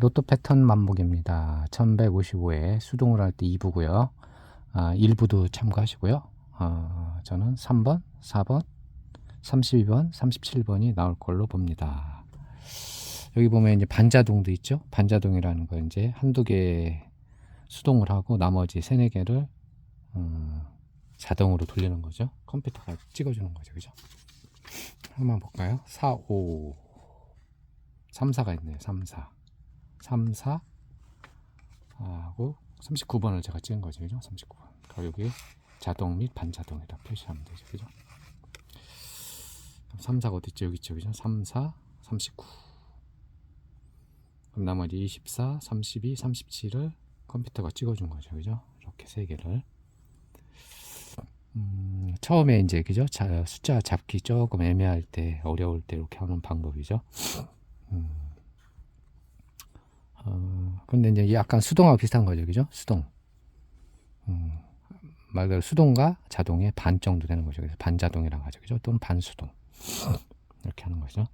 로또 패턴 만복입니다. 1155에 수동으로 할 때 2부고요. 아, 1부도 참고하시고요. 아, 저는 3번, 4번, 32번, 37번이 나올 걸로 봅니다. 여기 보면 이제 반자동도 있죠. 반자동이라는 거 이제 한두 개 수동을 하고 나머지 세네 개를 음, 자동으로 돌리는 거죠. 컴퓨터가 찍어주는 거죠. 그죠? 한번 볼까요? 4, 5, 3, 4가 있네요. 3, 4. 3, 4 하고 39번을 제가 찍은 거죠. 그죠? 39번. 그리고 여기 자동 및 반자동이라 표시하면 되죠. 그죠? 3, 4가 어디 있죠? 여기 있죠. 그죠? 3, 4, 39. 그럼 나머지 24, 32, 37을 컴퓨터가 찍어준 거죠. 그죠? 이렇게 세 개를. 음, 처음에 이제 그죠? 자, 숫자 잡기 조금 애매할 때, 어려울 때 이렇게 하는 방법이죠. 음. 어, 근데 이제 약간 수동하고 비슷한 거죠. 그죠? 수동. 음, 말 그대로 수동과 자동의 반 정도 되는 거죠. 그래서 반자동이라고 하죠. 그죠? 또는 반수동. 이렇게 하는 거죠.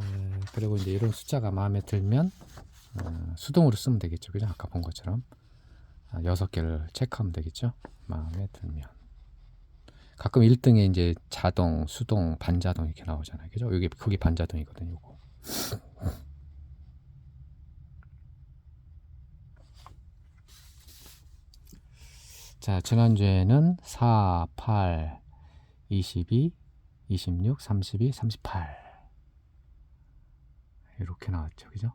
에, 그리고 이제 이런 숫자가 마음에 들면 어, 수동으로 쓰면 되겠죠. 그죠? 아까 본 것처럼 아, 여섯 개를 체크하면 되겠죠. 마음에 들면. 가끔 1등에 이제 자동, 수동, 반자동 이렇게 나오잖아요. 그죠? 여기 거기 반자동이거든요. 요거. 자, 지난주에는 4, 8, 22, 26, 32, 38 이렇게 나왔죠. 그죠?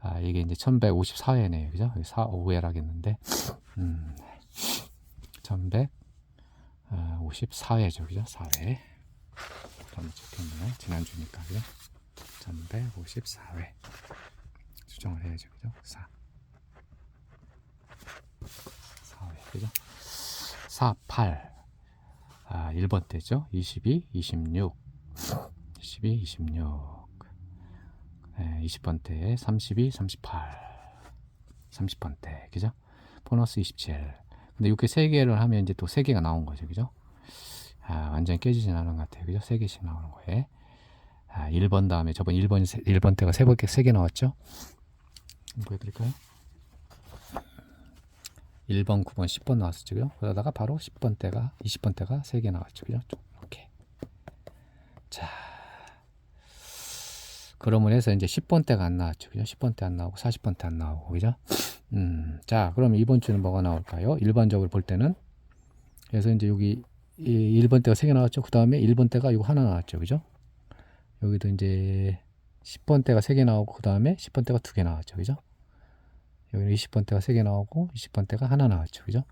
아, 이게 이제 1154회네요. 그죠? 4, 5회라겠는데 음, 1100 54회죠. 그죠? 4회. 잘못 적혔네요. 지난주니까. 그죠? 1154회. 수정을 해야죠. 그죠? 4. 4회. 그죠? 4, 8. 아, 1번 때죠. 22, 26. 22, 26. 네, 20번 때 32, 38. 30번 때. 그죠? 보너스 27. 근데 이렇게 세 개를 하면 이제 또 세 개가 나온 거죠. 그죠? 아, 완전히 깨지진 않은 것 같아요. 그죠? 세 개씩 나오는 거에. 아, 1번 다음에 저번 1번, 1번 때가 세 개, 세개 나왔죠? 보여 드릴까요? 1번, 9번, 10번 나왔었죠. 그러다가 바로 10번 때가, 20번 때가 세 개 나왔죠. 그죠? 이렇게. 자. 그러면 해서 이제 10번 때가 안 나왔죠. 그죠? 10번 때 안 나오고 40번 때 안 나오고. 그죠? 음, 자, 그럼 이번 주는 뭐가 나올까요? 일반적으로 볼 때는 그래서 이제 여기 1번 때가 3개 나왔죠. 그 다음에 1번 때가 이거 하나 나왔죠. 그죠? 여기도 이제 10번 때가 3개 나오고 그 다음에 10번 때가 2개 나왔죠. 그죠? 여기는 20번 때가 3개 나오고 20번 때가 하나 나왔죠. 그죠?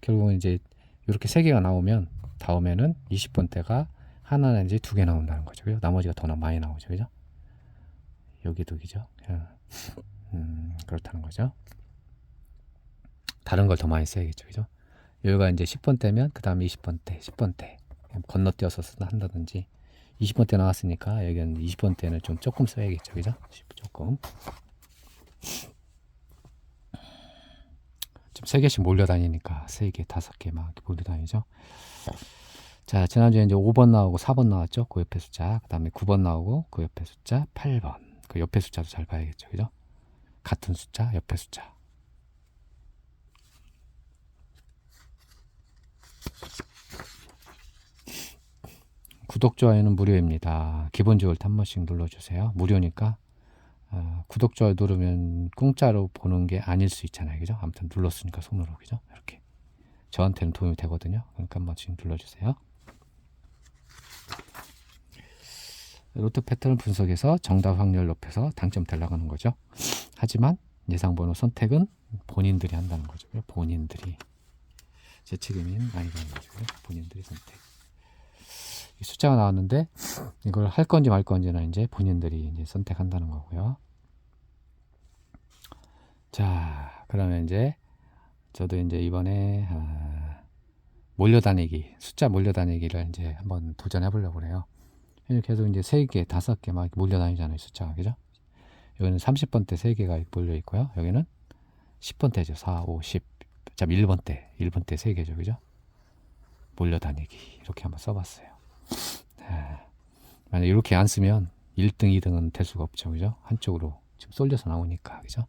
결국은 이제 이렇게 3개가 나오면 다음에는 20번 때가 하나나 이제 2개 나온다는 거죠. 그죠? 나머지가 더 많이 나오죠. 그죠? 여기도 그죠? 음, 그렇다는 거죠. 다른 걸 더 많이 써야겠죠. 그죠? 여기가 이제 10번 때면 그 다음에 20번 때, 10번 때 건너뛰어서 한다든지 20번 때 나왔으니까 여기는 20번 때는 좀 조금 써야겠죠. 그죠? 조금. 지금 3개씩 몰려다니니까 3개, 5개 막 몰려다니죠. 자, 지난주에 이제 5번 나오고 4번 나왔죠. 그 옆에 숫자. 그 다음에 9번 나오고 그 옆에 숫자 8번. 그 옆에 숫자도 잘 봐야겠죠. 그죠? 같은 숫자, 옆에 숫자. 구독, 좋아요는 무료입니다. 기본적으로 한 번씩 눌러주세요. 무료니까 어, 구독, 좋아요 누르면 공짜로 보는 게 아닐 수 있잖아요. 그죠? 아무튼 눌렀으니까 손으로 그죠? 이렇게 저한테는 도움이 되거든요. 그러니까 한 번씩 눌러주세요. 로또 패턴을 분석해서 정답 확률 높여서 당첨 되려고 하는 거죠. 하지만 예상 번호 선택은 본인들이 한다는 거죠. 본인들이 제 책임은 아니라는 거죠. 본인들이 선택. 숫자가 나왔는데 이걸 할 건지 말 건지는 이제 본인들이 이제 선택한다는 거고요. 자, 그러면 이제 저도 이제 이번에 아, 몰려다니기 숫자 몰려다니기를 이제 한번 도전해 보려고 그래요. 계속 이제 세 개, 다섯 개 막 몰려다니잖아요 숫자가 그죠? 여기는 30번 때 3개가 몰려 있고요. 여기는 10번 때죠. 4, 5, 10. 자, 1번 때. 1번 때 3개죠. 그죠? 몰려다니기. 이렇게 한번 써봤어요. 네. 만약 이렇게 안 쓰면 1등, 2등은 될 수가 없죠. 그죠? 한쪽으로 지금 쏠려서 나오니까. 그죠?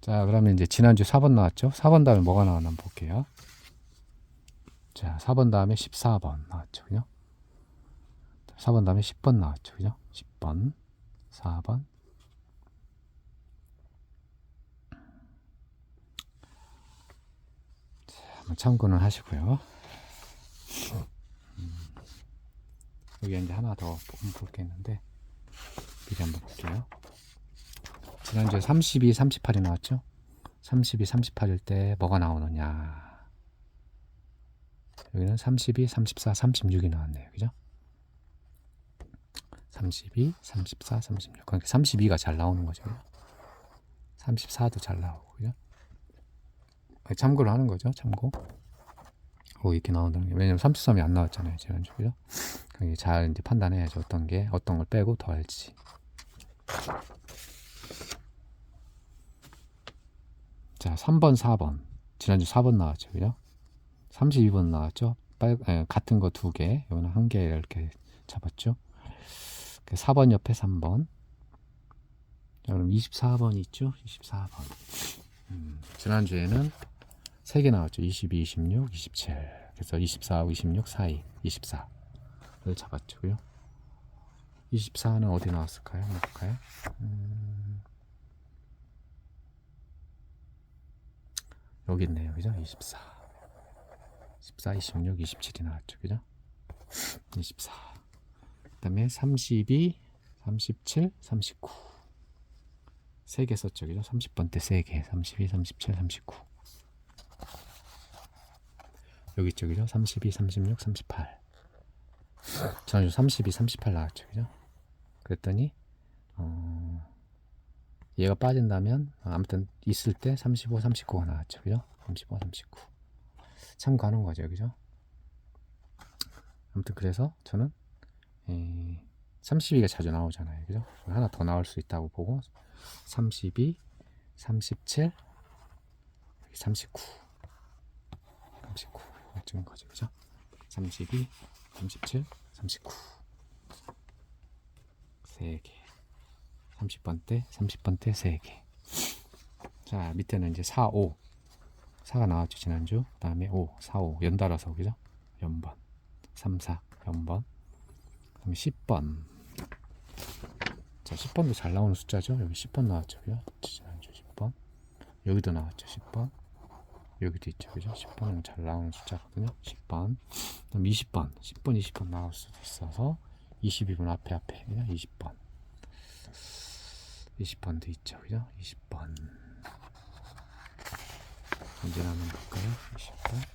자, 그러면 이제 지난주 4번 나왔죠? 4번 다음에 뭐가 나왔나 한번 볼게요. 자, 4번 다음에 14번 나왔죠. 그죠? 4번 다음에 10번 나왔죠. 그죠? 10번, 4번. 자, 한번 참고는 하시고요. 음, 여기 이제 하나 더 볼 게 있는데 미리 한번 볼게요. 지난주에 32, 38이 나왔죠? 32, 38일 때 뭐가 나오느냐? 여기는 32, 34, 36이 나왔네요. 그죠? 32, 34, 36. 그러니까 32가 잘 나오는 거죠. 34도 잘 나오고, 그죠? 참고를 하는 거죠. 참고. 오, 이렇게 나온다는 게. 왜냐면 33이 안 나왔잖아요. 지난주. 그죠? 잘 이제 판단해야죠. 어떤 게, 어떤 걸 빼고 더 할지. 자, 3번, 4번. 지난주 4번 나왔죠. 그죠? 32번 나왔죠. 빨, 에, 같은 거 두 개. 이거는 한 개 이렇게 잡았죠. 4번 옆에 3번. 자, 그럼 24번이 있죠? 24번. 음, 지난주에는 3개 나왔죠. 22, 26, 27. 그래서 24, 26 사이. 24 를 잡았죠. 그요 24는 어디 나왔을까요? 한번 볼까요? 음, 여기 있네요. 그죠? 24. 14, 26, 27이 나왔죠. 그죠? 24. 그 다음에 32, 37, 39. 3개 썼죠. 그죠? 30번 때 3개. 32, 37, 39. 여기 있죠. 그죠? 32, 36, 38. 전주 32, 38 나왔죠. 그죠? 그랬더니, 어, 얘가 빠진다면, 아무튼 있을 때 35, 39가 나왔죠. 그죠? 35, 39. 참고하는 거죠. 그죠? 아무튼 그래서 저는 32가 자주 나오잖아요. 그죠? 하나 더 나올 수 있다고 보고 32, 37, 39, 39 찍은 거죠. 그죠? 32, 37, 39 3개 30번 때, 30번 때 3개 자, 밑에는 이제 4, 5 4가 나왔죠. 지난주. 그 다음에 5, 4, 5 연달아서 그죠? 연번 3, 4 연번 그럼 10번. 자, 10번도 잘 나오는 숫자죠. 여기 10번 나왔죠. 그죠? 지난주 10번. 여기도 나왔죠. 10번. 여기도 있죠. 그죠? 10번은 잘 나오는 숫자거든요. 10번. 그럼 20번. 10번, 20번 나올 수도 있어서 22번 앞에 앞에. 그죠? 20번. 20번도 있죠. 그죠? 20번. 언제 나면 볼까요? 20번.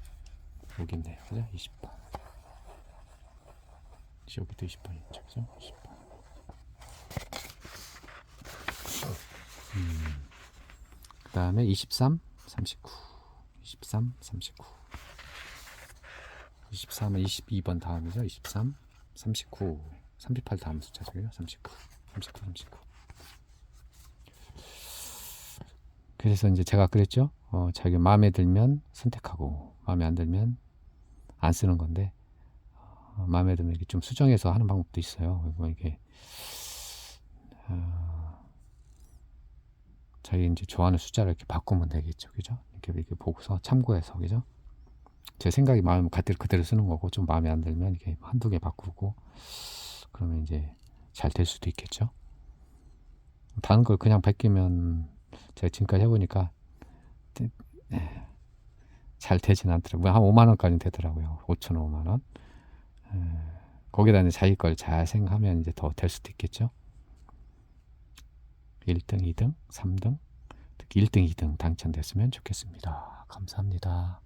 여기 있네요. 그죠? 20번. 여기도 20번 있죠. 그죠? 20번. 음. 그 다음에 23, 39. 23, 39. 23은 22번 다음이죠. 23, 39. 38 다음 숫자죠. 39. 39, 39. 그래서 이제 제가 그랬죠. 어, 자기 마음에 들면 선택하고 마음에 안 들면 안 쓰는 건데 어, 마음에 들면 이렇게 좀 수정해서 하는 방법도 있어요. 뭐 이게 어, 자기 이제 좋아하는 숫자를 이렇게 바꾸면 되겠죠, 그죠? 이렇게 이렇게 보고서 참고해서 그죠? 제 생각이 마음 그대로 그대로 쓰는 거고 좀 마음에 안 들면 이렇게 한두 개 바꾸고 그러면 이제 잘 될 수도 있겠죠. 다른 걸 그냥 베끼면 제가 지금까지 해보니까 잘 되진 않더라고요. 한 5만 원까지 되더라고요. 5천 원, 5만 원. 거기다 이제 자기 걸 잘 생각하면 이제 더 될 수도 있겠죠. 1등, 2등, 3등, 특히 1등, 2등 당첨됐으면 좋겠습니다. 감사합니다.